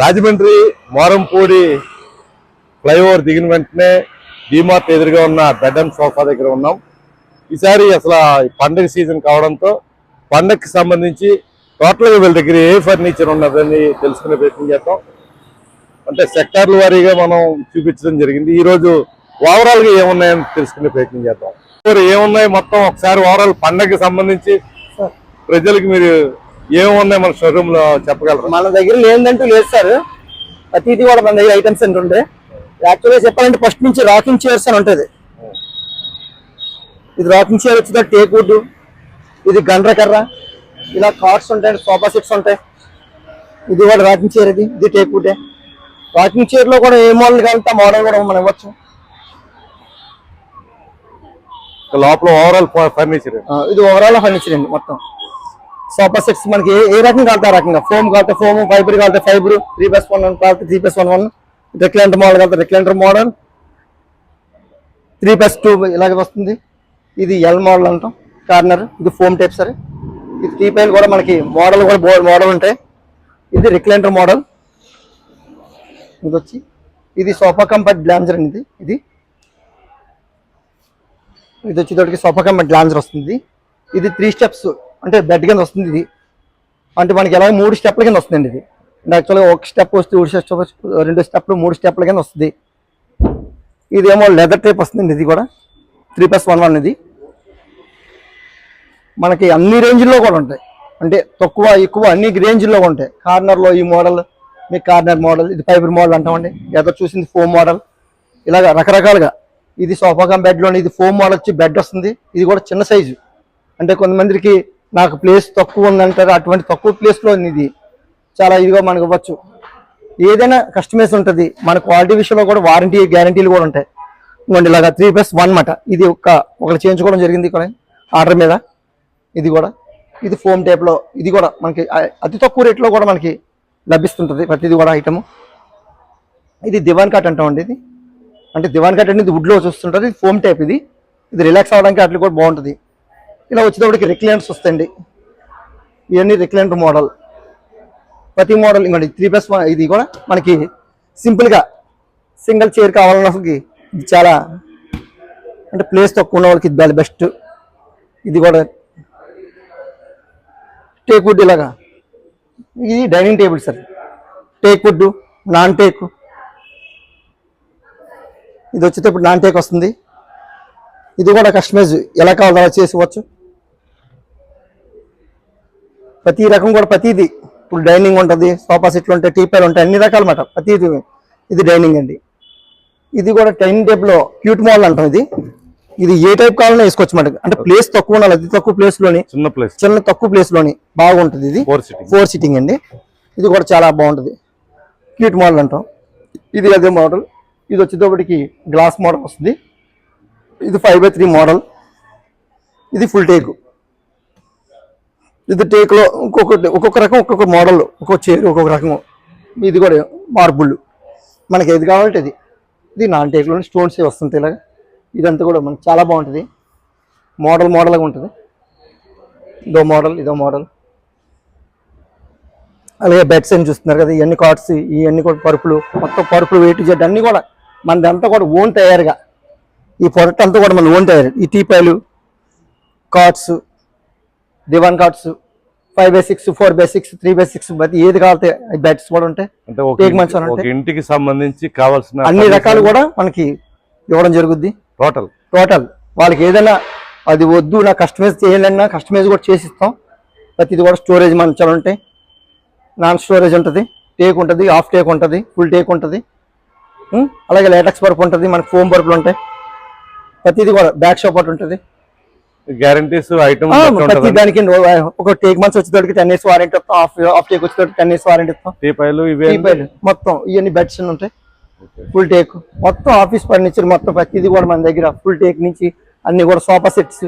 Rajahmundry Morampudi flyover దిగిన వెంటనే డిమార్ట్ ఎదురుగా ఉన్న బెడ్ అండ్ సోఫా దగ్గర ఉన్నాం. ఈసారి అసలు పండగ సీజన్ కావడంతో పండగకి సంబంధించి టోటల్గా వీళ్ళ దగ్గర ఏ ఫర్నిచర్ ఉన్నదని తెలుసుకునే ప్రయత్నం చేద్దాం. అంటే సెక్టార్ల వారీగా మనం చూపించడం జరిగింది. ఈ రోజు ఓవరాల్గా ఏమున్నాయని తెలుసుకునే ప్రయత్నం చేద్దాం. ఏమున్నాయి మొత్తం ఒకసారి ఓవరాల్ పండగకి సంబంధించి ప్రజలకు మీరు ఏమున్నాయి మన షోరూమ్లో చెప్పగలరా? మన దగ్గర లేదంటూ లేదు సార్. ప్రతిదీ కూడా మన దగ్గర ఐటమ్స్ అంటూ ఉండే. యాక్చువల్గా చెప్పాలంటే ఫస్ట్ నుంచి రాకింగ్ చైర్స్ అని ఉంటుంది. ఇది రాకింగ్ చైర్ వచ్చిన టేక్ వుడ్. ఇది గండ్ర కర్ర. ఇలా కార్డ్స్ ఉంటాయి సోఫా సెట్స్ ఉంటాయి. ఇది కూడా రాకింగ్ చైర్ ఇది. ఇది టేక్ వుడ్ రాకింగ్ చైర్లో కూడా ఏ మోడల్ కావాలంటే మోడల్ కూడా మనం ఇవ్వచ్చు. లోపల ఓవరాల్ ఫర్నిచర్ ఇది ఓవరాల్ ఫర్నిచర్ అండి మొత్తం. సోఫా సెట్స్ మనకి ఏ ఏ రకం కావాలి ఆ రకంగా. ఫోమ్ కావాలి ఫోమ్ ఫైబర్ కావాలి fibre three plus one one కాబట్టి three plus one one recliner model కావాలి recliner model three plus two ఇలాగే వస్తుంది. ఇది ఎల్ మోడల్ అంటాం కార్నర్ ఇది ఫోమ్ టైప్ సరే. ఇది టీ పైన కూడా మనకి మోడల్ కూడా మోడల్ ఉంటాయి. ఇది రిక్లెంటర్ మోడల్ ఇది వచ్చి ఇది సోఫా కంఫర్ట్ గ్లాంజర్ అండి ఇది. ఇది. వచ్చేటోటికి సోఫా కంఫర్ట్ గ్లాంజర్ వస్తుంది. ఇది త్రీ స్టెప్స్ అంటే బెడ్ కింద వస్తుంది ఇది. అంటే మనకి ఎలా మూడు స్టెప్ల కింద వస్తుందండి ఇది. యాక్చువల్గా ఒక స్టెప్ వస్తే స్టెప్ రెండు స్టెప్లు మూడు స్టెప్ల కింద వస్తుంది. ఇదేమో లెదర్ టైప్ వస్తుందండి ఇది కూడా. త్రీ ప్లస్ వన్ వన్ ఇది. మనకి అన్ని రేంజ్లో కూడా ఉంటాయి. అంటే తక్కువ ఎక్కువ అన్ని రేంజ్లో ఉంటాయి. కార్నర్లో ఈ మోడల్ మీ కార్నర్ మోడల్ ఇది ఫైబర్ మోడల్ అంటామండి. ఎదో చూసింది ఫోమ్ మోడల్ ఇలాగ రకరకాలుగా. ఇది సోఫాగా బెడ్లోని ఇది ఫోమ్ మోడల్ వచ్చి బెడ్ వస్తుంది. ఇది కూడా చిన్న సైజు అంటే కొంతమందికి నాకు ప్లేస్ తక్కువ ఉందంటారు. అటువంటి తక్కువ ప్లేస్లో ఇది చాలా ఇదిగా మనకు ఇవ్వచ్చు. ఏదైనా కస్టమైజ్ ఉంటుంది. మన క్వాలిటీ విషయంలో కూడా వారంటీ గ్యారంటీలు కూడా ఉంటాయి. ఇంకోండి ఇలాగా త్రీ ప్లస్ వన్ మాట ఇది ఒక ఒకటి చేయించుకోవడం జరిగింది ఇక్కడ. ఆర్డర్ మీద. ఇది కూడా. ఇది ఫోమ్ టైప్లో ఇది కూడా మనకి అతి తక్కువ రేట్లో కూడా మనకి లభిస్తుంటుంది. ప్రతిది కూడా ఐటము ఇది దివాన్ కట్ అంటామండి ఇది. అంటే దివాన్ కట్ అనేది వుడ్లో చూస్తుంటుంది ఫోమ్ టైప్ ఇది. ఇది రిలాక్స్ అవ్వడానికి అట్లా కూడా బాగుంటుంది. ఇలా వచ్చేటప్పటికి రిక్లైనర్స్ వస్తాయండి. ఇవన్నీ రిక్లైనర్ మోడల్ ప్రతి మోడల్ ఇంకోటి త్రీ ప్లస్ వన్ ఇది కూడా మనకి సింపుల్గా సింగిల్ చైర్ కావాలన్నకి ఇది చాలా అంటే ప్లేస్ తక్కువ ఉన్న వాళ్ళకి ఇది బెస్ట్ ఇది కూడా టేక్ వుడ్ ఇలాగా. ఇది dining table sir teak wood non teak ఇది వచ్చేటప్పుడు నాన్ టేక్ వస్తుంది. ఇది కూడా కస్టమైజ్ ఎలా కావాలో చేసుకోవచ్చు ప్రతి రకం కూడా ప్రతిది. ఇప్పుడు డైనింగ్ ఉంటుంది సోఫా సెట్లు ఉంటాయి టీపాలు ఉంటాయి అన్ని రకాలు మాట ప్రతిది ఇది డైనింగ్ అండి. ఇది కూడా డైనింగ్ టేబుల్ క్యూట్ మోడల్ అంటాం ఇది. ఇది ఏ టైప్ కావాలన్నా వేసుకోవచ్చు మాట అంటే ప్లేస్ తక్కువ ఉండాలి అతి తక్కువ ప్లేస్లోని. చిన్న ప్లేస్. చిన్న తక్కువ ప్లేస్లోని బాగుంటుంది ఇది. ఫోర్ సిటింగ్ ఫోర్ సిట్టింగ్ అండి. ఇది కూడా చాలా బాగుంటుంది. క్యూట్ మోడల్ అంటాం. ఇది అదే మోడల్. ఇది వచ్చేటప్పటికి గ్లాస్ మోడల్ వస్తుంది. ఇది ఫైవ్ బై త్రీ మోడల్. ఇది ఫుల్ టేక్ ఇది టేక్లో ఒక్కొక్కటి ఒక్కొక్క రకం ఒక్కొక్క మోడల్ ఒక్కొక్క చైర్ ఒక్కొక్క రకం. ఇది కూడా మార్బుల్. మనకి ఏది కావాలంటే అది. ఇది నాన్ టేక్లో స్టోన్స్ వస్తుంటాయి ఇలాగ. ఇదంతా కూడా మనకి చాలా బాగుంటుంది. మోడల్ మోడల్గా ఉంటుంది. ఇదో మోడల్ ఇదో మోడల్. అలాగే బెడ్స్ అని చూస్తున్నారు కదా ఇవన్నీ కార్డ్స్ ఇవన్నీ కూడా పరుపులు మొత్తం పరుపులు వెయిట్ జెడ్ అన్నీ కూడా మనదంతా కూడా ఓన్ తయారుగా ఈ ప్రొడక్ట్ అంతా కూడా మన ఓన్ తయారు ఈ టీపాయలు cots divan cots five by six four by six three by six ప్రతి ఏది కావాలంటే బెడ్స్ కూడా ఉంటాయి. అంటే ఇంటికి సంబంధించి కావాల్సిన అన్ని రకాలు కూడా మనకి ఇవ్వడం జరుగుద్ది. టోటల్ టోటల్ వాళ్ళకి ఏదైనా అది వద్దు నా కస్టమైజ్ చేయాలన్నా కస్టమైజ్ కూడా చేసి ఇస్తాం ప్రతిది కూడా స్టోరేజ్ మంచాలు ఉంటాయి. నాన్ స్టోరేజ్ ఉంటుంది. టేక్ ఉంటుంది హాఫ్ టేక్ ఉంటుంది ఫుల్ టేక్ ఉంటుంది? అలాగే లేటెక్స్ పరుపు ఉంటుంది మనకి ఫోమ్ పరుపులు ఉంటాయి. ప్రతిది కూడా బ్యాక్ సపోర్ట్ ఉంటుంది. గ్యారంటీస్ ఐటమ్ ప్రతి దానికి ఒక టేక్ మంత్స్ వచ్చేటోడికి టెన్ ఇయర్స్ వారంటీ ఇస్తాం హాఫ్ హాఫ్ టేక్ వచ్చేటోడికి టెన్ ఇయర్స్ వారంటీ ఇస్తాం. టీపాయలు ఇవే మొత్తం ఇవన్నీ బెడ్స్ ఉంటాయి. ఫుల్ టేక్ మొత్తం ఆఫీస్ ఫర్నిచర్ మొత్తం ప్రతిది కూడా మన దగ్గర ఫుల్ టేక్ నుంచి అన్ని కూడా సోఫా సెట్స్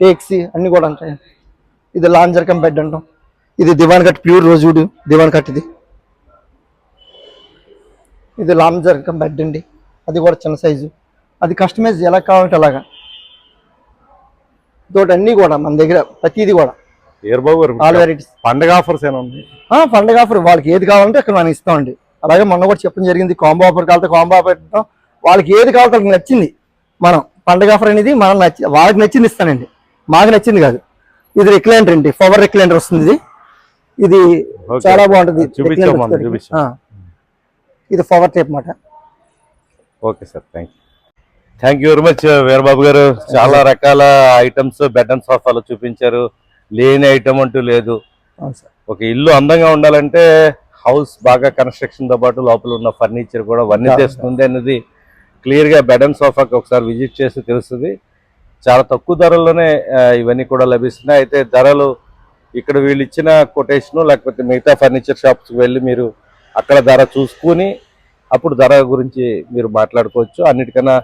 టేక్స్ అన్ని కూడా ఉంటాయి. ఇది లాంజర్ కమ్ బెడ్ అంటాం. ఇది divan cut pure రోజుడు divan cut ఇది. ఇది లాంజర్ కమ్ బెడ్ అండి. అది కూడా చిన్న సైజు అది కస్టమైజ్ ఎలా కావాలంటే అలాగా. తోటి అన్ని కూడా మన దగ్గర ప్రతిది కూడా. ఆల్ వెరైటీస్ పండగ ఆఫర్స్ ఏమైనా ఉన్నాయి? పండగ ఆఫర్ వాళ్ళకి ఏది కావాలంటే అక్కడ మనం ఇస్తామండి అలాగే మొన్న కూడా చెప్పడం జరిగింది కాంబో ఆఫర్ కాలితే కాంబో ఆఫర్ పెట్టడం వాళ్ళకి ఏది కావాలో వాళ్ళకి నచ్చింది. మనం పండగ ఆఫర్ అనేది మనం నచ్చి వాళ్ళకి నచ్చింది ఇస్తానండి. మాకు నచ్చింది కాదు. ఇది రిక్లైనర్ అండి పవర్ రిక్లైనర్ వస్తుంది ఇది. ఇది. చాలా బాగుంటుంది. ఇది పవర్ టైప్ మాట. Okay sir thank you thank you very much Veerababu garu. చాలా రకాల ఐటమ్స్ బెడ్ అండ్ సోఫాలు చూపించారు. లేని ఐటమ్ అంటూ లేదు. ఒక ఇల్లు అందంగా ఉండాలంటే హౌస్ బాగా కన్స్ట్రక్షన్తో పాటు లోపల ఉన్న ఫర్నిచర్ కూడా వర్ణి చేస్తుంది అనేది క్లియర్గా బెడ్ అండ్ సోఫాకి ఒకసారి విజిట్ చేస్తే తెలుస్తుంది. చాలా తక్కువ ధరల్లోనే ఇవన్నీ కూడా లభిస్తున్నాయి. అయితే ధరలు ఇక్కడ వీళ్ళు ఇచ్చిన కొటేషన్ లేకపోతే మిగతా ఫర్నిచర్ షాప్స్ వెళ్ళి మీరు అక్కడ ధర చూసుకుని అప్పుడు ధర గురించి మీరు మాట్లాడుకోవచ్చు. అన్నిటికన్నా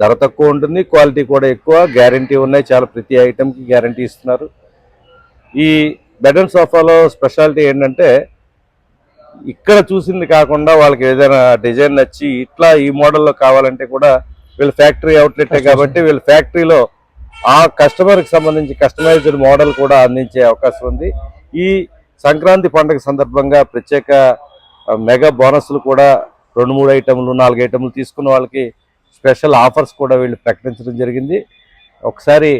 ధర తక్కువ ఉంటుంది క్వాలిటీ కూడా ఎక్కువ గ్యారంటీ ఉన్నాయి చాలా ప్రతి ఐటెంకి గ్యారంటీ ఇస్తున్నారు. ఈ బెడ్ అండ్ సోఫాలో స్పెషాలిటీ ఏంటంటే ఇక్కడ చూసింది కాకుండా వాళ్ళకి ఏదైనా డిజైన్ నచ్చి ఇట్లా ఈ మోడల్లో కావాలంటే కూడా వీళ్ళు ఫ్యాక్టరీ అవుట్లెట్ కాబట్టి వీళ్ళ ఫ్యాక్టరీలో ఆ కస్టమర్కి సంబంధించి కస్టమైజ్డ్ మోడల్ కూడా అందించే అవకాశం ఉంది. ఈ సంక్రాంతి పండుగ సందర్భంగా ప్రత్యేక మెగా బోనస్లు కూడా రెండు మూడు ఐటెంలు నాలుగు ఐటెంలు తీసుకున్న వాళ్ళకి స్పెషల్ ఆఫర్స్ కూడా వీళ్ళు ప్రకటించడం జరిగింది. ఒకసారి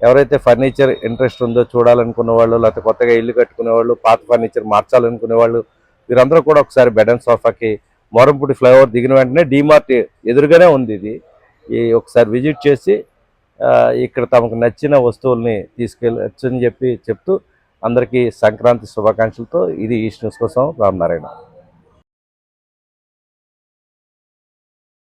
ఎవరైతే ఫర్నిచర్ ఇంట్రెస్ట్ ఉందో చూడాలనుకున్న వాళ్ళు లేకపోతే కొత్తగా ఇల్లు కట్టుకునే వాళ్ళు పాత ఫర్నిచర్ మార్చాలనుకునే వాళ్ళు వీరందరూ కూడా ఒకసారి బెడ్ అండ్ సోఫాకి మోరంపూడి ఫ్లైఓవర్ దిగిన వెంటనే డీమార్ట్ ఎదురుగానే ఉంది ఇది. ఈ ఒకసారి విజిట్ చేసి ఇక్కడ తమకు నచ్చిన వస్తువుల్ని తీసుకెళ్ళొచ్చని అని చెప్పి చెప్తూ అందరికీ సంక్రాంతి శుభాకాంక్షలతో ఇది ఈస్ట్ న్యూస్ కోసం రామనారాయణ.